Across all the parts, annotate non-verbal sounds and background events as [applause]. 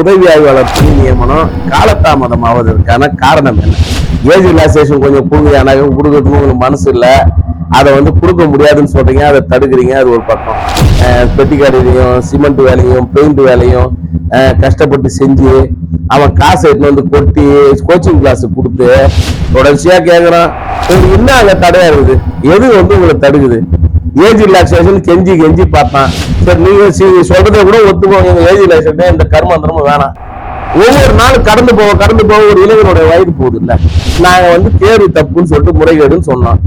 உதவி ஆய்வாளர் பணி நியமனம் காலதாமதம் ஆவதற்கான காரணம் என்ன? ஏஜ் ரிலாக்சேஷன் கொஞ்சம் கொடுங்க எனக்கு கொடுக்கறதுக்கு உங்களுக்கு மனசு இல்லை. அதை வந்து கொடுக்க முடியாதுன்னு சொல்றீங்க அதை தடுக்கிறீங்க அது ஒரு பக்கம். பெட்டிக்காரையும் பெட்டிக்காரிலையும் சிமெண்ட் வேலையும் பெயிண்ட் வேலையும் கஷ்டப்பட்டு செஞ்சு அவன் காசை எடுத்துன்னு வந்து கொட்டி கோச்சிங் கிளாஸ் கொடுத்து தொடர்ச்சியாக கேட்குறான் உங்களுக்கு என்ன அங்கே தடையாக இருக்குது? எது வந்து உங்களை தடுக்குது? ஏஜ் ரிலாக்ஸேஷன் கெஞ்சி கெஞ்சி பார்த்தான் சரி நீங்கள் சி- சொல்றதை கூட ஒத்துக்கோங்க. ஏஜ் ரிலாக்ஸேஷன் இந்த கர்மாந்திரமும் வேணாம். ஒவ்வொரு நாளும் கடந்து போக கடந்து போக ஒரு இளைஞனுடைய வயது போகுது இல்ல நாங்க வந்து தேர்வு தப்புன்னு சொல்லிட்டு முறைகேடுன்னு சொன்னோம்.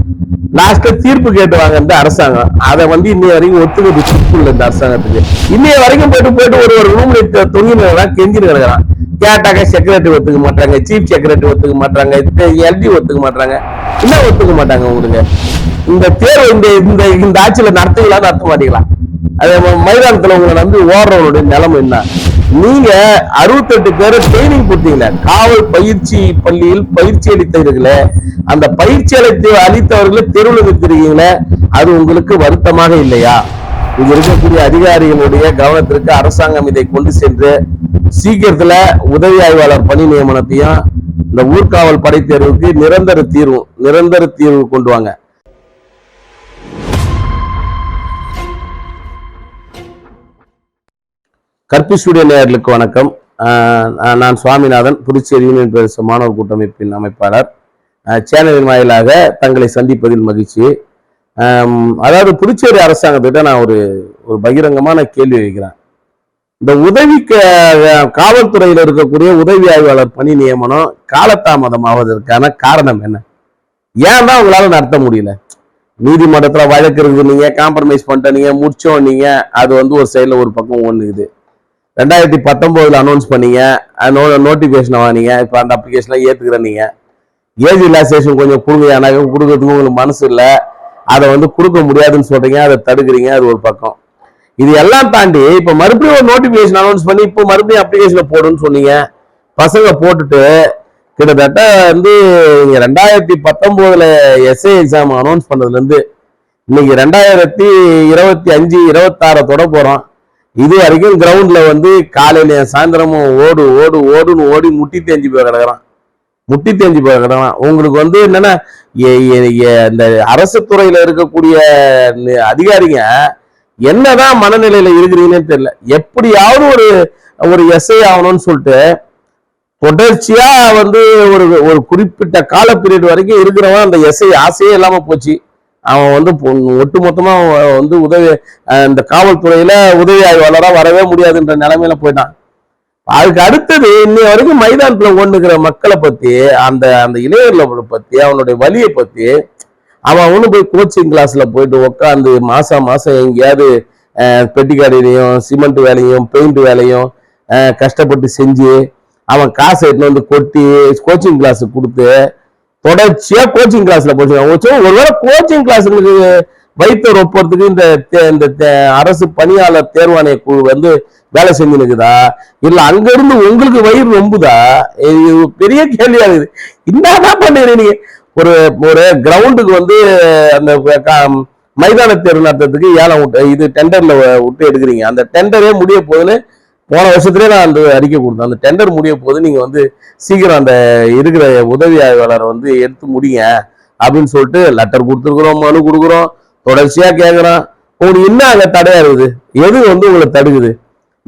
லாஸ்ட்ல தீர்ப்பு கேட்டுவாங்க இந்த அரசாங்கம். அதை வந்து இன்னைய வரைக்கும் ஒத்துக்கிறது தப்பு இல்லை இந்த அரசாங்கத்துக்கு. இன்னைய வரைக்கும் போயிட்டு போயிட்டு ஒரு ஒரு ரூம்ல தொங்கினா கெஞ்சிட்டு கெஞ்சி கிடக்கிறான். கேட்டாக்க செக்ரட்டரி ஒத்துக்க மாட்டாங்க சீஃப் செக்ரட்டரி ஒத்துக்க மாட்டாங்க எல்டி ஒத்துக்க மாட்டாங்க என்ன ஒத்துக்க மாட்டாங்க உங்களுக்கு? இந்த தேர்வு இந்த இந்த இந்த ஆட்சியில நடத்துங்களா நடத்த மாட்டீங்களா? அது மைதானத்தில் மைதானத்துல உங்களை நம்பி ஓடுறவங்களுடைய நிலைமை என்ன? நீங்க அறுபத்தெட்டு பேரை ட்ரைனிங் கொடுத்தீங்களே காவல் பயிற்சி பள்ளியில் பயிற்சி அளித்தவர்களே அந்த பயிற்சி அளித்து அளித்தவர்களை தெருவில் நிறுத்துறீங்களே அது உங்களுக்கு வருத்தமாக இல்லையா? இங்க இருக்கக்கூடிய அதிகாரிகளுடைய கவனத்திற்கு அரசாங்கம் இதை கொண்டு சென்று சீக்கிரத்துல உதவி ஆய்வாளர் பணி நியமனத்தையும் இந்த ஊர்காவல் படை தேர்வுக்கு நிரந்தர தீர்வு நிரந்தர தீர்வு கொண்டு வாங்க. கற்பி ஸ்டுடியோ நேயர்களுக்கு வணக்கம். நான் சுவாமிநாதன் புதுச்சேரி யூனியன் பிரதேச மாணவர் கூட்டமைப்பின் அமைப்பாளர். சேனலின் வாயிலாக தங்களை சந்திப்பதில் மகிழ்ச்சி. அதாவது புதுச்சேரி அரசாங்கத்திட்ட நான் ஒரு ஒரு பகிரங்கமான கேள்வி வைக்கிறேன். இந்த உதவி காவல்துறையில் இருக்கக்கூடிய உதவி ஆய்வாளர் பணி நியமனம் காலதாமதம் ஆவதற்கான காரணம் என்ன? ஏன் தான் உங்களால நடத்த முடியல? நீதிமன்றத்தில் வழக்கு இருக்குது நீங்கள் காம்ப்ரமைஸ் பண்ணிட்ட நீங்க. முடிச்சோம் அது வந்து ஒரு செயலில் ஒரு பக்கம் ஒண்ணுக்குது ரெண்டாயிரத்தி பத்தொம்போதில் அனௌன்ஸ் பண்ணீங்க. நோட்டிபிகேஷன் வாங்கினீங்க. இப்போ அந்த அப்ளிகேஷன்லாம் ஏத்துக்கிறேன் நீங்கள் ஏஜ் ரிலாக்ஸேஷன் கொஞ்சம் கொடுங்க. எனக்கு கொடுக்கறதுக்கு உங்களுக்கு மனசு இல்லை. அதை வந்து கொடுக்க முடியாதுன்னு சொல்கிறீங்க அதை தடுக்கிறீங்க. அது ஒரு பக்கம். இது எல்லாம் தாண்டி இப்போ மறுபடியும் ஒரு நோட்டிஃபிகேஷன் அனௌன்ஸ் பண்ணி இப்போ மறுபடியும் அப்ளிகேஷனை போடுன்னு சொன்னீங்க. பசங்க போட்டுட்டு கிட்டத்தட்ட வந்து நீங்கள் ரெண்டாயிரத்தி பத்தொம்போதில் எஸ்ஏ எக்ஸாம் அனௌன்ஸ் பண்ணதுலேருந்து இன்னைக்கு ரெண்டாயிரத்தி இருபத்தி அஞ்சு இருபத்தாறை தொட போகிறோம் இது வரைக்கும் கிரவுண்ட்ல வந்து காலையில சாயந்தரமும் ஓடு ஓடு ஓடுன்னு ஓடி முட்டி தேஞ்சு போய் கிடக்குறான். முட்டி தேஞ்சு போய் கிடக்குறான். உங்களுக்கு வந்து என்னன்னா எ- இந்த அரசு துறையில இருக்கக்கூடிய அதிகாரிங்க என்னதான் மனநிலையில இருக்கிறீங்கன்னு தெரியல. எப்படியாவது ஒரு ஒரு எஸ்ஐ ஆகணும்னு சொல்லிட்டு தொடர்ச்சியா வந்து ஒரு ஒரு குறிப்பிட்ட கால பீரியட் வரைக்கும் இருக்கிறவன் அந்த எஸ்ஐ ஆசையே இல்லாம போச்சு. அவன் வந்து ஒட்டு மொத்தமாக அவன் வந்து உதவி இந்த காவல்துறையில் உதவி ஆய்வாளராக வரவே முடியாதுன்ற நிலைமையில போயிட்டான். அதுக்கு அடுத்தது இன்னை வரைக்கும் மைதானத்தில் ஓடுகிற மக்களை பற்றி அந்த அந்த இளைஞர்களை பற்றி அவனுடைய வழியை பற்றி அவன் அவனு போய் கோச்சிங் கிளாஸில் போயிட்டு உட்காந்து மாதம் மாதம் எங்கேயாவது பெட்டி பெட்டிக்காரிலையும் சிமெண்ட் வேலையும் பெயிண்ட் வேலையும் கஷ்டப்பட்டு செஞ்சு அவன் காசை எடுத்துன்னு வந்து கொட்டி கோச்சிங் கிளாஸுக்கு கொடுத்து தொடர்ச்சியா கோச்சிங் கிளாஸ்ல போச்சு. ஒருவேளை கோச்சிங் கிளாஸுக்கு வைத்த ஒப்புறதுக்கு இந்த தே- இந்த தே- அரசு பணியாளர் தேர்வாணைய குழு வந்து வேலை செஞ்சுனுக்குதா இல்ல அங்க இருந்து உங்களுக்கு வயிறு ரொம்புதா? ஒரு பெரிய கேள்வியா இருக்குது. என்னதான் பண்ணுறீங்க நீங்க. ஒரு ஒரு கிரவுண்டுக்கு வந்து அந்த மைதான தேர்வு நடத்துறதுக்கு ஏலம் விட்டு இது டெண்டர்ல விட்டு எடுக்கிறீங்க. அந்த டெண்டரே முடிய போகுதுன்னு போன வருஷத்துலேயே நான் அந்த அறிக்கை கொடுத்தேன். அந்த டெண்டர் முடிய போது நீங்கள் வந்து சீக்கிரம் அந்த இருக்கிற உதவி ஆய்வாளரை வந்து எடுத்து முடிங்க அப்படின்னு சொல்லிட்டு லெட்டர் கொடுத்துருக்குறோம் மனு கொடுக்குறோம் தொடர்ச்சியாக கேட்குறோம் உங்களுக்கு என்ன அங்கே தடையா இருக்குது. எது வந்து உங்களை தடுக்குது?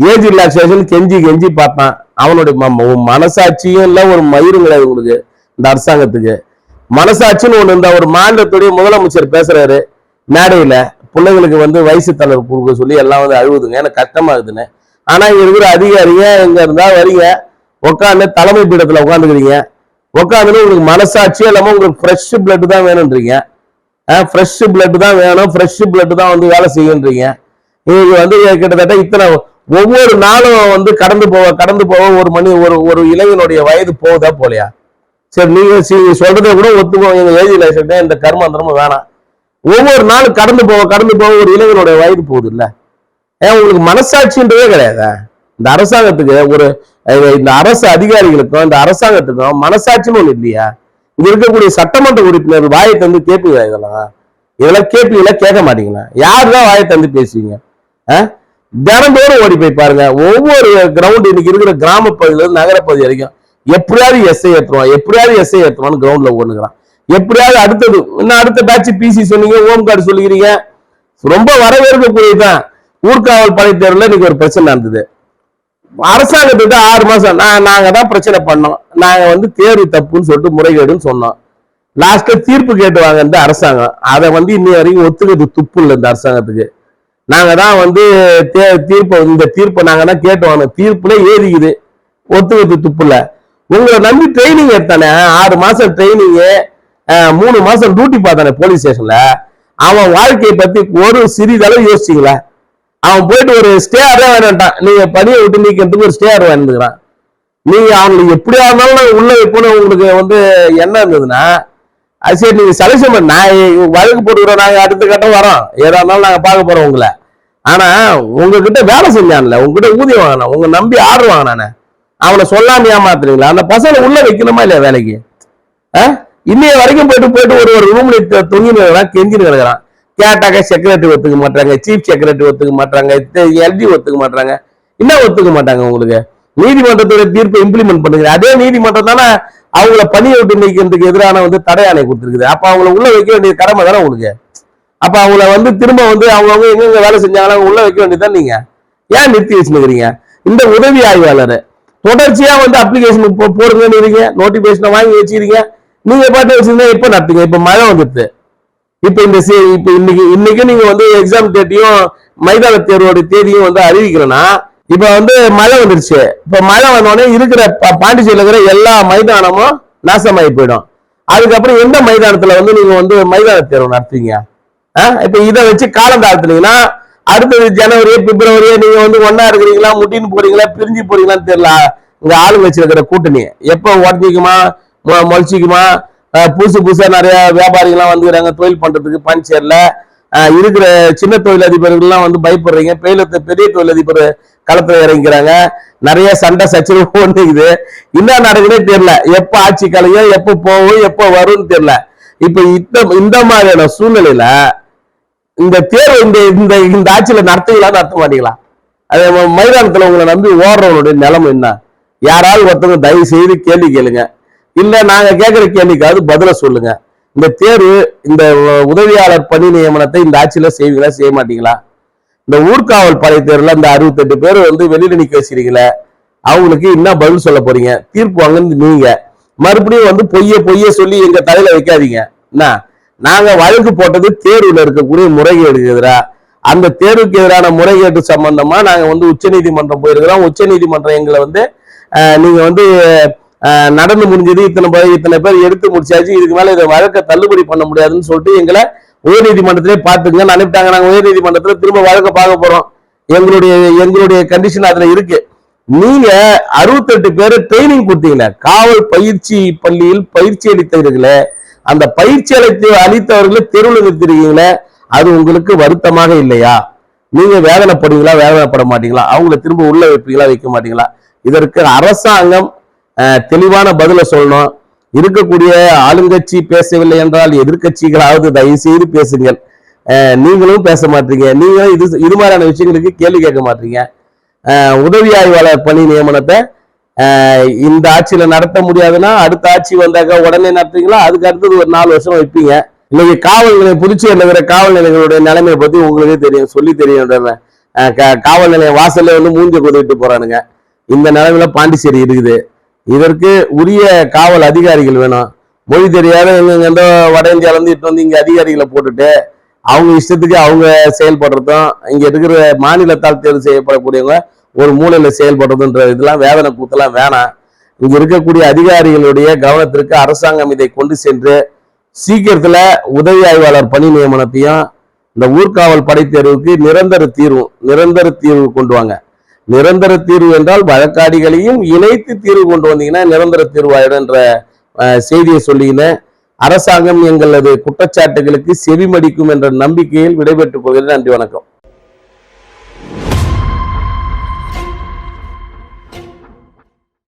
ஏஜ் ரிலாக்ஸேஷன் கெஞ்சி கெஞ்சி பார்த்தான். அவனுடைய ம- மனசாட்சியும் இல்லை ஒரு மயிரும் கிடையாது உங்களுக்கு இந்த அரசாங்கத்துக்கு. மனசாட்சின்னு ஒன்று இந்த ஒரு மாநிலத்துடைய முதலமைச்சர் பேசுறாரு. மேடையில் பிள்ளைங்களுக்கு வந்து வயசு தளர்வு கொடுக்க சொல்லி எல்லாம் வந்து அழுகுதுங்க. எனக்கு கஷ்டமாகுதுன்னு இருக்குதுன்னு. ஆனா இங்க இருக்கிற அதிகாரிங்க இங்க இருந்தா வரீங்க. உட்காந்து தலைமை பீடத்துல உட்காந்துக்கிறீங்க உட்காந்துன்னு உங்களுக்கு மனசாட்சியே இல்லாம உங்களுக்கு ஃப்ரெஷ் பிளட் தான் வேணும்ன்றீங்க. ஃப்ரெஷ் பிளட் தான் வேணும். ஃப்ரெஷ் பிளட் தான் வந்து வேலை செய்யுன்றீங்க. இது வந்து கிட்டத்தட்ட இத்தனை ஒவ்வொரு நாளும் வந்து கடந்து போக கடந்து போக ஒரு மணி ஒரு ஒரு இளைஞனுடைய வயது போகுதா போலையா? சரி நீங்க சொல்றதை கூட ஒத்துக்கோ எங்க ஏஜ் லைசன்ஸ் இந்த கர்மாந்திரமும் வேணாம். ஒவ்வொரு நாளும் கடந்து போக கடந்து போக ஒரு இளைஞனுடைய வயது போகுது இல்லை ஏன் உங்களுக்கு மனசாட்சின்றதே கிடையாதா? இந்த அரசாங்கத்துக்கு ஒரு இந்த அரசு அதிகாரிகளுக்கும் இந்த அரசாங்கத்துக்கும் மனசாட்சின்னு ஒன்று இல்லையா? இங்க இருக்கக்கூடிய சட்டமன்ற உறுப்பினர் வாயை தந்து கேட்பீங்களா இதெல்லாம்? இதெல்லாம் கேட்பீங்களா கேட்க மாட்டீங்களா? யார் தான் வாயை தந்து பேசுவீங்க? ஆ? தினந்தோறும் ஓடி போய் பாருங்க. ஒவ்வொரு கிரவுண்ட் இன்னைக்கு இருக்கிற கிராம நகரப்பகுதி வரைக்கும் எப்படியாவது எஸ்ஐ ஏற்றுவான் எப்படியாவது எஸ்ஐ ஏற்றுவான்னு கிரவுண்ட்ல ஓடுங்கிறான் எப்படியாவது அடுத்தது இன்னும் அடுத்த பேட்ச் பிசி சொன்னீங்க ஹோம் கார்டு சொல்லிக்கிறீங்க ரொம்ப வரவேற்கக்கூடியதுதான். ஊர்காவல் படை தேர்வுல இன்னைக்கு ஒரு பிரச்சனை நடந்தது. அரசாங்கத்துக்கு ஆறு மாசம் நான் நாங்க தான் பிரச்சனை பண்ணோம். நாங்க வந்து தேர்வு தப்புன்னு சொல்லிட்டு முறைகேடுன்னு சொன்னோம். லாஸ்ட்ல தீர்ப்பு கேட்டு வாங்க இந்த அரசாங்கம். அதை வந்து இன்னி வரைக்கும் ஒத்துக்கிறது துப்பு இல்லை இந்த அரசாங்கத்துக்கு. நாங்க தான் வந்து தே- தீர்ப்பு இந்த தீர்ப்பை நாங்க தான் கேட்டு வாங்க தீர்ப்புல ஏறிக்குது. ஒத்துக்கிறது துப்பு இல்லை. உங்களை நம்பி ட்ரைனிங் எடுத்தானே? ஆறு மாசம் ட்ரைனிங்கு மூணு மாசம் டியூட்டி பார்த்தானே போலீஸ் ஸ்டேஷன்ல அவன் வாழ்க்கையை பத்தி ஒரு சிறிதளவு யோசிச்சிங்களா? அவன் போயிட்டு ஒரு ஸ்டேரே வேணான்ட்டான். நீங்க பணியை விட்டு நீக்கிறதுக்கு ஒரு ஸ்டேர் வேணுங்கிறான். நீங்க அவங்களுக்கு எப்படியா இருந்தாலும் நாங்க உள்ள வைப்போம்னு உங்களுக்கு வந்து என்ன இருந்ததுன்னா அது சரி நீங்க செலக்ஷன் பண்ண. நான் வழக்கு போட்டுக்கிறோம். நாங்க அடுத்த கட்டம் வரோம். ஏதா இருந்தாலும் நாங்க பார்க்க போறோம் உங்களை. ஆனா உங்ககிட்ட வேலை செஞ்சான்ல. உங்ககிட்ட ஊதியம் வாங்கினா உங்க நம்பி ஆர்டர் வாங்கினானே. அவனை சொல்லாம ஏமாத்துறீங்களா? அந்த பசங்களை உள்ள வைக்கணுமா இல்லையா வேலைக்கு? ஆ? இன்னைய வரைக்கும் போயிட்டு போயிட்டு ஒரு ஒரு ரூம்ல தொங்கின்னு கிடக்குறான் கெஞ்சின்னு கிடக்குறான். கேட்டாக்க செக்ரட்டரி ஒத்துக்க மாட்டாங்க சீஃப் செக்ரட்டரி ஒத்துக்க மாட்டாங்க எல்டி ஒத்துக்க மாட்டாங்க என்ன ஒத்துக்க மாட்டாங்க உங்களுக்கு? நீதிமன்றத்தோட தீர்ப்பை இம்ப்ளிமெண்ட் பண்ணுங்க. அதே நீதிமன்றம் தானே அவங்கள பணியை விட்டு நீக்கிறதுக்கு எதிரான வந்து தடை ஆணை கொடுத்துருக்குது. அப்போ அவங்கள உள்ள வைக்க வேண்டிய கடமை தானே உங்களுக்கு? அப்போ அவங்கள வந்து திரும்ப வந்து அவங்கவுங்க எங்கெங்க வேலை செஞ்சாங்களோ அவங்க உள்ள வைக்க வேண்டியதான் நீங்க. ஏன் நிறுத்தி வச்சுருக்கிறீங்க இந்த உதவி ஆய்வாளர். தொடர்ச்சியா வந்து அப்ளிகேஷன் போடுங்கன்னு இருக்கீங்க. நோட்டிபிகேஷனை வாங்கி வச்சிருக்கீங்க நீங்க பாட்டு வச்சிருந்தா எப்போ நடத்துங்க. இப்போ மழை வந்துடுது. இப்ப இந்த சி- இப்ப இன்னைக்கு இன்னைக்கு நீங்க வந்து எக்ஸாம் டேட்டையும் மைதான தேர்வோட தேதியும் வந்து அறிவிக்கிறேன்னா இப்ப வந்து மழை வந்துருச்சு. இப்ப மழை வந்தோடனே இருக்கிற பாண்டிச்சேரியில் இருக்கிற எல்லா மைதானமும் நாசமாயி போயிடும். அதுக்கப்புறம் எந்த மைதானத்துல வந்து நீங்க வந்து மைதான தேர்வு நடத்துவீங்க? ஆ? இப்ப இதை வச்சு காலம் தாழ்த்துனீங்கன்னா அடுத்தது ஜனவரி பிப்ரவரி நீங்க வந்து ஒன்னா இருக்கிறீங்களா முட்டின்னு போறீங்களா பிரிஞ்சு போறீங்களான்னு தெரியல. இங்க ஆளுங்க வச்சிருக்கிற கூட்டணி. எப்போ உடஞ்சிக்குமா மொ- முளைச்சிக்குமா புதுசு புதுசா நிறைய வியாபாரிகள்லாம் வந்துக்கிறாங்க. தொழில் பண்றதுக்கு பஞ்சர்ல இருக்கிற சின்ன தொழிலதிபர்கள்லாம் வந்து பயப்படுறீங்க. பெரிய பெரிய தொழிலதிபர் களத்துல இறங்கிக்கிறாங்க. நிறைய சண்டை சச்சரவு [laughs] ஒன்றுக்குது என்ன நடக்குதே தெரியல. எப்ப ஆட்சி கலையும் எப்ப போகும் எப்ப வரும்னு தெரியல. இப்ப இந்த இந்த மாதிரியான சூழ்நிலையில இந்த தேர்வு இந்த இந்த இந்த ஆட்சியில நடத்துவீங்களா நடத்த மாட்டீங்களா? அது ம- மைதானத்துல உங்களை நம்பி ஓடுறவங்களுடைய நிலைமை என்ன? யாராவது ஒருத்தவங்க தயவு செய்து கேள்வி கேளுங்க. இல்ல நாங்க கேட்கிற கேள்விக்காவது பதில சொல்லுங்க. இந்த தேர்வு இந்த உதவியாளர் பணி நியமனத்தை இந்த ஆட்சியில செய்வீங்களா செய்ய மாட்டீங்களா? இந்த ஊர்காவல் படை தேர்வுல இந்த அறுபத்தெட்டு பேர் வந்து வெளியில நிக்க வச்சிருக்கீங்களே அவங்களுக்கு என்ன பதில் சொல்ல போறீங்க? தீர்ப்பு வாங்கன்னு நீங்க. மறுபடியும் வந்து பொய்ய பொய்ய சொல்லி எங்க தலையில வைக்காதீங்க. என்ன? நாங்க வழக்கு போட்டது தேர்வுல இருக்கக்கூடிய முறைகேடுக்கு எதிரா? அந்த தேர்வுக்கு எதிரான முறைகேடு சம்பந்தமா நாங்க வந்து உச்சநீதிமன்றம் போயிருக்கிறோம். உச்சநீதிமன்றம் எங்களை வந்து நீங்க வந்து நடந்து முடிஞ்சது. இத்தனை பேர் இத்தனை பேர் எடுத்து முடிச்சாச்சு. இதுக்கு மேல இதை வழக்கை தள்ளுபடி பண்ண முடியாதுன்னு சொல்லிட்டு எங்களை உயர்நீதிமன்றத்திலே பார்த்துங்க அனுப்பிட்டாங்க. நாங்கள் உயர்நீதிமன்றத்தில் திரும்ப வழக்க பார்க்க போறோம். எங்களுடைய எங்களுடைய கண்டிஷன் அதுல இருக்கு. நீங்க அறுபத்தெட்டு பேரை ட்ரைனிங் கொடுத்தீங்களே காவல் பயிற்சி பள்ளியில் பயிற்சி அளித்தவர்களே அந்த பயிற்சி அளித்து அளித்தவர்களை தெருவில் நிறுத்திருக்கீங்களே அது உங்களுக்கு வருத்தமாக இல்லையா? நீங்க வேதனைப்படுவீங்களா? வேதனைப்பட மாட்டீங்களா? அவங்கள திரும்ப உள்ள வைப்பீங்களா? வைக்க மாட்டீங்களா? இதற்கு அரசாங்கம் தெளிவான பதில சொல்லணும். இருக்கக்கூடிய ஆளுங்கட்சி பேசவில்லை என்றால் எதிர்க்கட்சிகளாவது தயவு செய்து பேசுங்கள் நீங்களும் பேச மாட்டீங்க. நீங்களும் இது இது மாதிரியான விஷயங்களுக்கு கேள்வி கேட்க மாட்டீங்க. உதவி ஆய்வாளர் பணி நியமனத்தை இந்த ஆட்சியில நடத்த முடியாதுன்னா அடுத்த ஆட்சி வந்தாக்க உடனே நடத்துறீங்களா? அதுக்கு அடுத்தது ஒரு நாலு வருஷம் வைப்பீங்க. இன்னைக்கு காவல் நிலையம் புதுச்சேரியில் இருக்கிற காவல் நிலையங்களுடைய நிலைமையை பத்தி உங்களுக்கே தெரியும். சொல்லி தெரியும் காவல் நிலையம் வாசல்ல வந்து மூஞ்ச குதிட்டு போறானுங்க. இந்த நிலைமையில பாண்டிச்சேரி இருக்குது. இதற்கு உரிய காவல் அதிகாரிகள் வேணும். மொழி தெரியாத எங்க எந்த வட இந்தியாவில இருந்து இட்டு வந்து இங்க அதிகாரிகளை போட்டுட்டு அவங்க இஷ்டத்துக்கு அவங்க செயல்படுறதும் இங்க இருக்கிற மாநிலத்தால் தேர்வு செய்யப்படக்கூடியவங்க ஒரு மூலையில செயல்படுறதுன்ற இதெல்லாம் வேதனை கூத்தெல்லாம் வேணாம். இங்க இருக்கக்கூடிய அதிகாரிகளுடைய கவனத்திற்கு அரசாங்கம் இதை கொண்டு சென்று சீக்கிரத்துல உதவி ஆய்வாளர் பணி நியமனத்தையும் இந்த ஊர்காவல் படை தேர்வுக்கு நிரந்தர தீர்வு நிரந்தர தீர்வு கொண்டு வாங்க. நிரந்தர தீர்வு என்றால் வழக்காடிகளையும் இணைத்து தீர்வு கொண்டு வந்தீங்கன்னா நிரந்தர தீர்வாயிடும் என்ற செய்தியை சொல்லிக்கினேன் அரசாங்கம் எங்களது குற்றச்சாட்டுகளுக்கு செவிமடிக்கும் என்ற நம்பிக்கையில் விடைபெற்றுக் கொள்கிறேன். நன்றி வணக்கம்.